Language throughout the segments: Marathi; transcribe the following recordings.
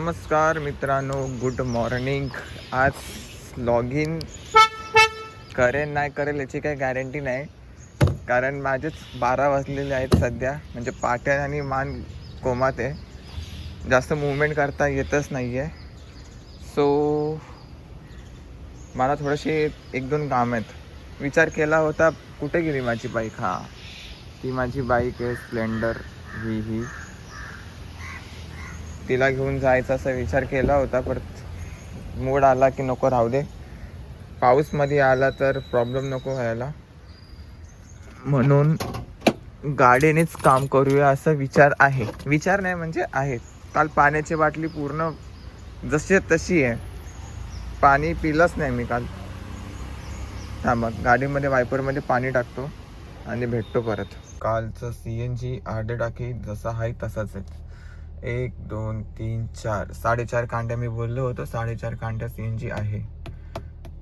नमस्कार मित्रांनो गुड मॉर्निंग आज लॉग इन करेन नाही करेल याची काही गॅरंटी नाही. कारण माझेच बारा वाजलेले आहेत सध्या. म्हणजे पाट्या आणि मान कोमात आहे. जास्त मुवमेंट करता येतच नाही आहे सो मला थोडेसे एक दोन काम आहेत. विचार केला होता कुठे गेली माझी बाईक हा. ती माझी बाईक आहे स्प्लेंडर ही ही. तिला घेऊन जायचा असा विचार केला होता परत मूड आला की नको राहू दे. पाऊसमध्ये आला तर प्रॉब्लेम नको व्हायला. म्हणून गाडीनेच काम करूया असा विचार आहे. विचार नाही म्हणजे आहे. काल पाण्याची बाटली पूर्ण जशी तशी आहे. पाणी पिलंच नाही मी काल. थांबा गाडीमध्ये वायपरमध्ये पाणी टाकतो आणि भेटतो परत. कालचं सी एन जी अर्धे टाकी जसा आहे तसाच आहे. एक दोन तीन चार. साडेचार कांड्या मी बोललो होतो. साडेचार कांड्या सी एन जी आहे.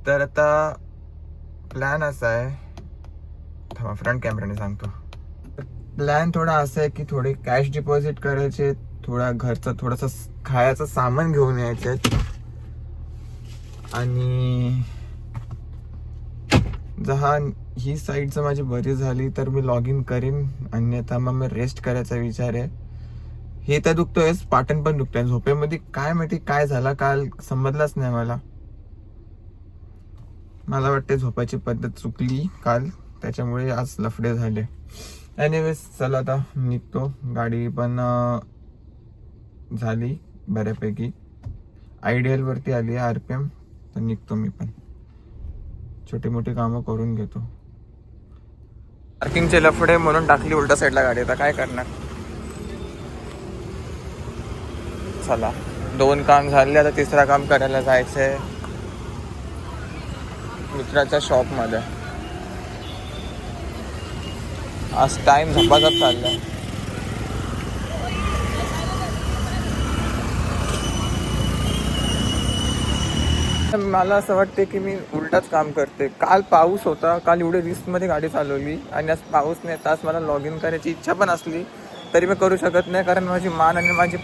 तर आता प्लॅन असा आहे. थांबा फ्रंट कॅमेराने सांगतो. प्लॅन थोडा असा आहे की थोडे कॅश डिपॉझिट करायचे थोडा घरचं थोडंसं खायचं सामान घेऊन यायचं आणि जहा ही साईड जर माझी बरी झाली तर मी लॉग इन करीन. अन्यथा मग मी रेस्ट करायचा विचार आहे. हे तर दुखतोयच पाटण पण दुखतोय. झोपेमध्ये काय माहिती काय झाला काल समजलाच नाही मला. मला वाटते झोपायची पद्धत चुकली काल त्याच्यामुळे आज लफडे झाले. एनिवेज चला आता निघतो. गाडी पण झाली बऱ्यापैकी. आयडियल वरती आली आहे आर पी एम तर निघतो मी पण. छोटी मोठी कामं करून घेतो. पार्किंगचे लफडे म्हणून टाकली उलटा साईडला गाडी आता काय करणार? चला दोन काम झाले आता तिसरा काम करायला जायचंय. मित्राच्या शॉपमध्ये आज टाइम झपाझप चाललाय. मला असं वाटते की मी उलटाच काम करते. काल पाऊस होता काल एवढे रिस्कमध्ये गाडी चालवली आणि आज पाऊस नाही तास मला लॉग इन करायची इच्छा पण असली तरी मी करू शकत नाही कारण माझी मान आणि माझी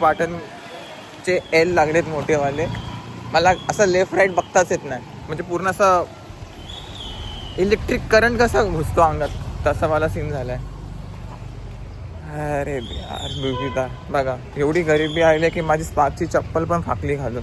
चे एल लागलेत मोठेवाले. मला असं लेफ्ट राईट बघताच येत नाही. म्हणजे पूर्ण असं इलेक्ट्रिक करंट कसा घुसतो अंगात? तसा मला सीन झालाय. अरे यार दुविधा. बघा एवढी गरिबी आली की माझी स्पार्कची चप्पल पण फाकली घालून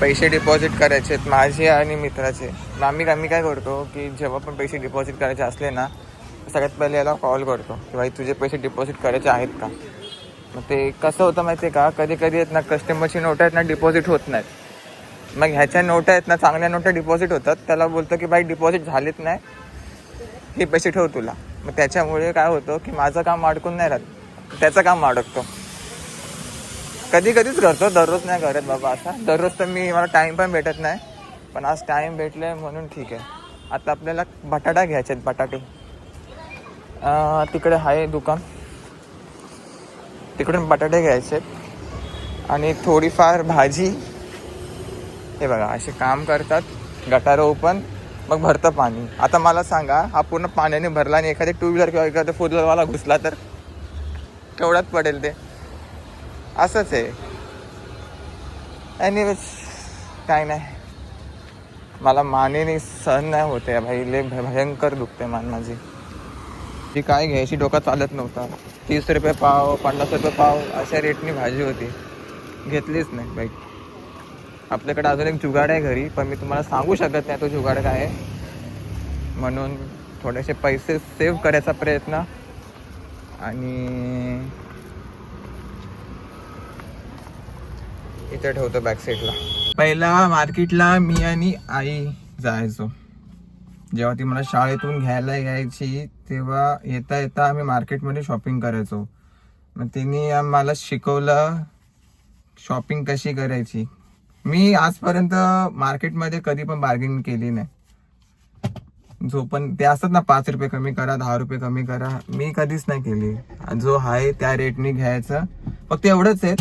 पैसे डिपॉझिट करायचे आहेत माझे आणि मित्राचे. मग आम्ही आम्ही काय करतो की जेव्हा पण पैसे डिपॉझिट करायचे असले ना सगळ्यात पहिले याला कॉल करतो की भाई तुझे पैसे डिपॉझिट करायचे आहेत का? मग ते कसं होतं माहिती आहे का? कधी कधी आहेत ना कस्टमरची नोट आहेत ना डिपॉझिट होत नाहीत. मग ह्याच्या नोटा आहेत ना चांगल्या नोटा डिपॉझिट होतात. त्याला बोलतो की भाई डिपॉझिट झालेत नाही. हे पैसे ठेव तुला. मग त्याच्यामुळे काय होतं की माझं काम अडकून नाही राहत. त्याचं काम अडकतो. कधी कधीच करतो दररोज नाही करत बाबा. असा दररोज तर मी मला टाईम पण भेटत नाही. पण आज टाईम भेटले म्हणून ठीक आहे. आता आपल्याला बटाटा घ्यायचे आहेत बटाटे. तिकडे आहे दुकान. तिकडून बटाटे घ्यायचे आहेत. आणि थोडीफार भाजी. हे बघा असे काम करतात. गटारं ओपन मग भरतं पाणी. आता मला सांगा हा पूर्ण पाण्याने भरला आणि एखादी टू व्हीलर किंवा एखादा फोर व्हीलरवाला घुसला तर? केवढ्यात पडेल ते? असंच आहे. एनिवेज काय नाही. मला मानेने सहन नाही होते भाई. लय भयंकर दुखते मान माझी. ती काय घ्यायची डोका चालत नव्हता. तीस रुपये पाव पन्नास रुपये पाव अशा रेटनी भाजी होती. घेतलीच नाही बाईक आपल्याकडे अजून एक जुगाड आहे घरी पण मी तुम्हाला सांगू शकत नाही तो जुगाड काय आहे. म्हणून थोडेसे पैसे सेव्ह करायचा प्रयत्न. आणि इथे ठेवतो बॅक साईडला पहिला मार्केटला मी आणि आई जायचो. जेव्हा ती मला शाळेतून घ्यायला यायची तेव्हा येता येता आम्ही मार्केटमध्ये शॉपिंग करायचो. मग तिने आम्हाला शिकवलं शॉपिंग कशी करायची. मी आजपर्यंत मार्केटमध्ये कधी पण बार्गेनिंग केली नाही. जो पण ते असतात ना पाच रुपये कमी करा दहा रुपये कमी करा मी कधीच नाही केली. जो आहे त्या रेटने घ्यायचं. फक्त एवढंच आहे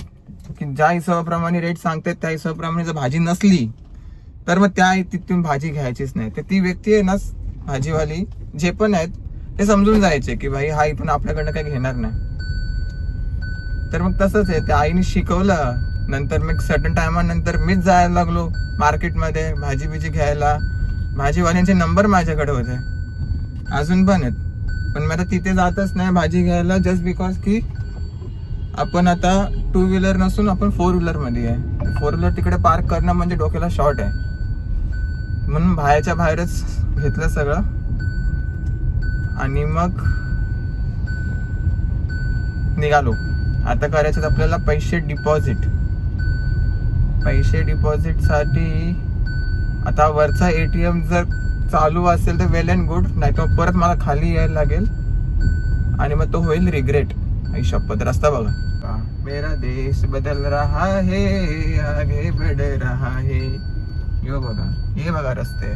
की ज्या हिशोबाप्रमाणे रेट सांगतात त्या हिशोबाप्रमाणे जर भाजी नसली तर मग त्या तिथून भाजी घ्यायचीच नाही. तर ती व्यक्ती आहे ना भाजीवाली जे पण आहेत ते समजून जायचे की भाई हा इथून आपल्याकडनं काही घेणार नाही. तर मग तसंच आहे. त्या आईने शिकवलं नंतर मग सटन टायमानंतर मीच जायला लागलो मार्केटमध्ये भाजी बिजी घ्यायला. भाजीवाल्यांचे नंबर माझ्याकडे होते. अजून पण आहेत. पण मी आता तिथे जातच नाही भाजी घ्यायला जस्ट बिकॉज की आपण आता टू व्हीलर नसून आपण फोर व्हीलरमध्ये आहे. फोर व्हीलर तिकडे पार्क करणं म्हणजे डोक्याला शॉर्ट आहे. म्हणून बाहेरच्या बाहेरच घेतलं सगळं. आणि मग निघालो. आता करायचं आपल्याला पैसे डिपॉझिट पैसे डिपॉझिटसाठी आता वरचा ए टी एम जर चालू असेल तर वेल अँड गुड नाही तर परत मला खाली यायला लागेल. आणि मग तो होईल रिग्रेट आई शपथ रस्ता बघा. मेरा देश बदल रहा है आगे बढ़ रहा है. यो बघा हे बघा रस्ते.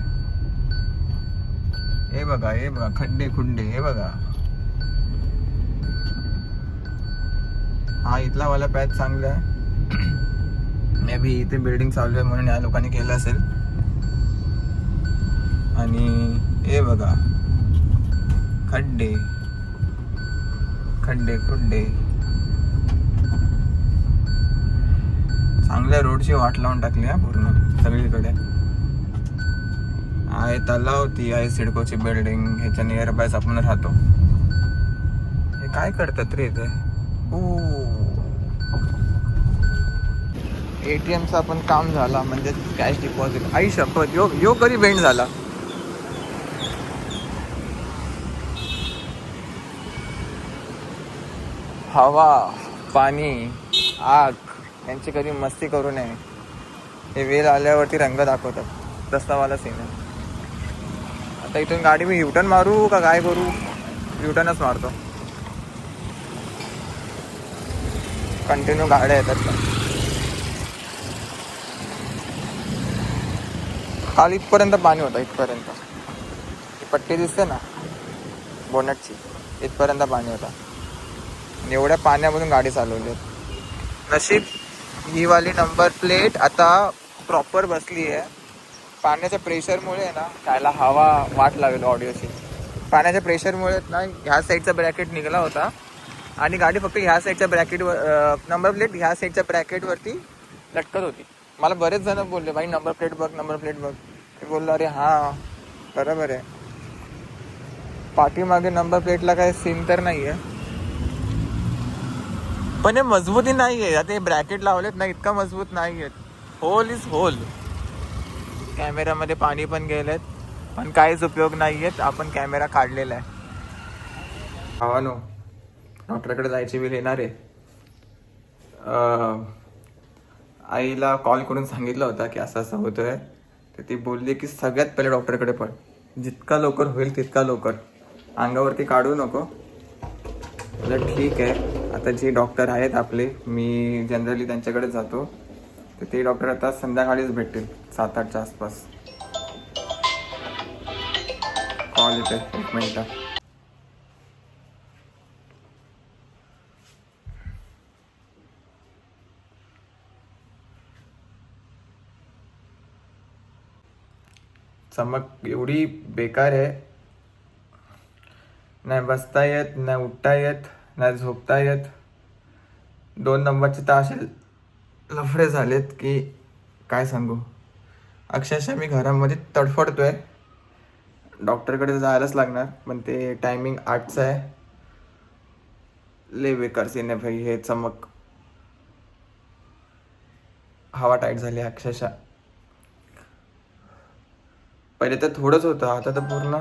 हे बघा हे बघा खड्डे खुड्डे हे बघा. हा इथला वाला पॅच चांगला आहे. मे बी इथे बिल्डिंग चालू आहे म्हणून या लोकांनी केलं असेल. आणि हे बघा खड्डे. खड्डे खुड्डे चांगल्या रोडची वाट लावून टाकली हा पूर्ण सगळीकडे. आहे तलाव ती आहे सिडकोची बिल्डिंग ह्याच्या नियर बायच आपण राहतो. हे काय करतात रे इथे एटीएमचा पण काम झाला म्हणजे कॅश डिपॉझिट आई शपथ यो यो कधी बेंड झाला? हवा पाणी आग यांची कधी मस्ती करू नये. हे वेल आल्यावरती रंग दाखवतात. रस्तावाला सीन आहे. आता इथून गाडी मी युटर्न मारू का काय करू? युटर्नच मारतो. कंटिन्यू गाड्या येतात. काल इथपर्यंत पाणी होतं इथपर्यंत. पट्टी दिसते ना? बोनटची इथपर्यंत पाणी होता. एवढ्या पाण्यामधून गाडी चालवली नशीब ही वाली नंबर प्लेट आता प्रॉपर बसली आहे. पाण्याच्या प्रेशरमुळे ना त्याला हवा वाट लागेल ऑडिओची पाण्याच्या प्रेशरमुळे ना ह्या साईडचा ब्रॅकेट निघाला होता. आणि गाडी फक्त ह्या साईडच्या ब्रॅकेटवर नंबर प्लेट ह्या साईडच्या ब्रॅकेटवरती लटकत होती. मला बरेच जण बोलले भाई नंबर प्लेट बघ नंबर प्लेट बघ. ते बोललो अरे हां बरोबर आहे. पाठीमागे नंबर प्लेटला काय सीन तर नाही आहे पण हे मजबूती नाही आहे आता हे ब्रॅकेट लावलेत ना इतका मजबूत नाही आहेत होल इज होल कॅमेऱ्यामध्ये पाणी पण गेलेत पण काहीच उपयोग नाही आहेत आपण कॅमेरा काढलेला आहे. भावानो डॉक्टरकडे जायची वेळ येणार आहे. आईला कॉल करून सांगितलं होता की असं असं होतोय. तर ती बोलली की सगळ्यात पहिले डॉक्टरकडे पण जितका लवकर होईल तितका लवकर. अंगावरती काढू नको. ठीक आहे. आता जे डॉक्टर आहेत आपले मी जनरली त्यांच्याकडे जातो. तर ते डॉक्टर आता संध्याकाळीच भेटतील सात आठच्या आसपास. कॉल येते एक मिनिट चमक एवढी बेकार आहे. नाही बसता येत नाही उठता येत. नाही झोपता येत. दोन नंबरचे तर असे लफडे झालेत की काय सांगू? अक्षरशः मी घरामध्ये तडफडतोय. डॉक्टरकडे जायलाच लागणार पण ते टायमिंग आठचं आहे. ले बेकर्स येणे भाई हे चमक. हवा टाईट झाली आहे अक्षरशः. पहिले तर थोडंच होतं आता तर पूर्ण.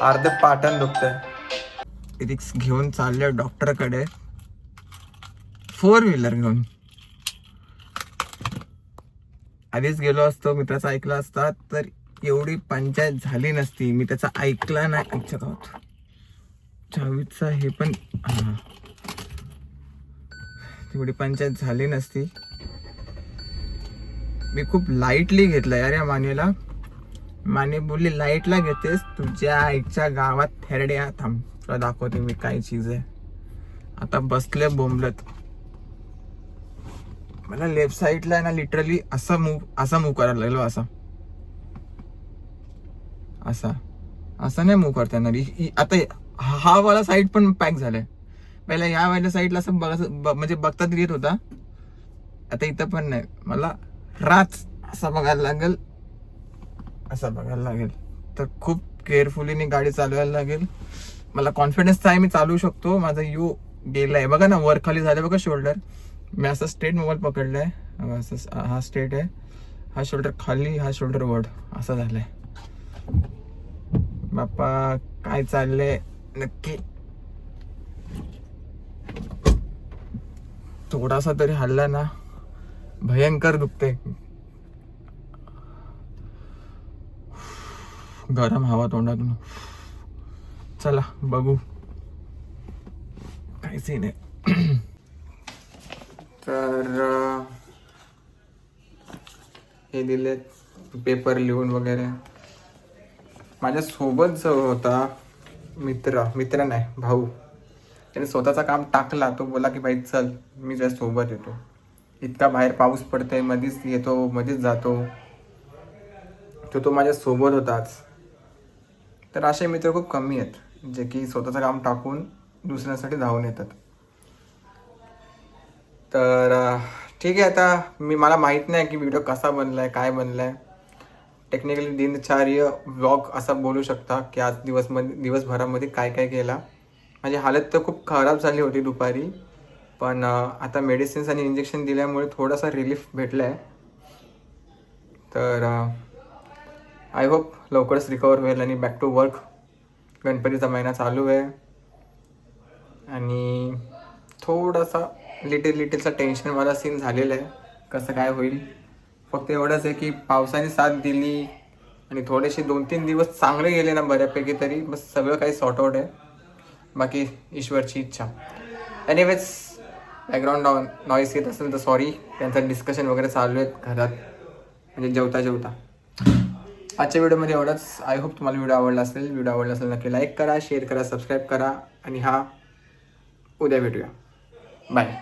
अर्ध पाटण दुखतंय. रिक्स घेऊन चालले डॉक्टरकडे फोर व्हीलर घेऊन. आधीच गेलो असतो मित्राचा ऐकला असता तर एवढी पंचायत झाली नसती. मी त्याचा ऐकला नाही ऐकत आहोत. चावीचा हे पण तेवढी पंचायत झाली नसती. मी खूप लाईटली घेतलं यार या मानेला. माने बोलली लाईटला घेतेस तुझ्या आईच्या गावात थेरड्या थांब. तुला दाखवते मी काय चीज आहे. आता बसले बोंबलत. मला लेफ्ट साईडला आहे ना लिटरली असा मूव असा मूव करायला लागलो असा. असा. असा नाही मूव करता येणार. आता हा वाला साईड पण पॅक झालाय. पहिला या वाल्या साईडला असं बघा ब- म्हणजे बघतात येत होता. आता इथं पण नाही. मला राच असा बघायला लागेल. असा बघायला लागेल. तर खूप केअरफुलीने गाडी चालवायला लागेल. मला कॉन्फिडन्स आहे मी चालू शकतो. माझा यू गेला आहे बघा ना वर खाली झालं बघा शोल्डर मी असं स्ट्रेट मोबाईल पकडलाय. आहे असं हा स्ट्रेट आहे. हा शोल्डर खाली हा शोल्डर वर्ड असं झालंय. बाप्पा काय चाललंय? नक्की. थोडासा तरी हल्ला ना. भयंकर दुखते गरम हवा तोंडातून. चला बघू. काही सीन आहे? तर हे दिले पेपर लिहून वगैरे. माझ्यासोबत जो होता मित्र मित्र नाही भाऊ. त्याने स्वतःचा काम टाकला. तो बोला की भाई चल मी तुझ्या सोबत येतो. इतका बाहेर पाऊस पडतोय मधीच येतो मधीच जातो. तो तो माझ्या सोबत होताच. तर असे मित्र खूप कमी आहेत. जे की स्वतःचं काम टाकून दुसऱ्यांसाठी धावून येतात. तर ठीक आहे आता मी मला माहीत नाही की व्हिडिओ कसा बनलाय काय बनलाय. टेक्निकली दिनचार्य ब्लॉग असा बोलू शकता की आज दिवसमध्ये दिवसभरामध्ये काय काय केला. माझी हालत तर खूप खराब झाली होती दुपारी पण आता मेडिसिन्स आणि इंजेक्शन दिल्यामुळे थोडासा रिलीफ भेटला आहे तर आय होप लवकरच रिकवर होईल आणि बॅक टू वर्क गणपतीचा महिना चालू आहे. आणि थोडासा लिटिल लिटिलचा टेन्शन मला सीन झालेला आहे. कसं काय होईल? फक्त एवढंच आहे की पावसाने साथ दिली आणि थोडेसे दोन तीन दिवस चांगले गेले ना बऱ्यापैकी तरी बस सगळं काही सॉर्ट आउट आहे. बाकी ईश्वरची इच्छा. एनिवेज बॅकग्राऊंड नॉईस येत असेल तर सॉरी त्यांचं डिस्कशन वगैरे चालू आहेत घरात. म्हणजे जेवता जेवता. आजच्या व्हिडिओमध्ये एवढंच. आय होप तुम्हाला व्हिडिओ आवडला असेल. व्हिडिओ आवडला असेल नक्की लाईक करा शेअर करा सबस्क्राईब करा. आणि हा उद्या भेटूया. बाय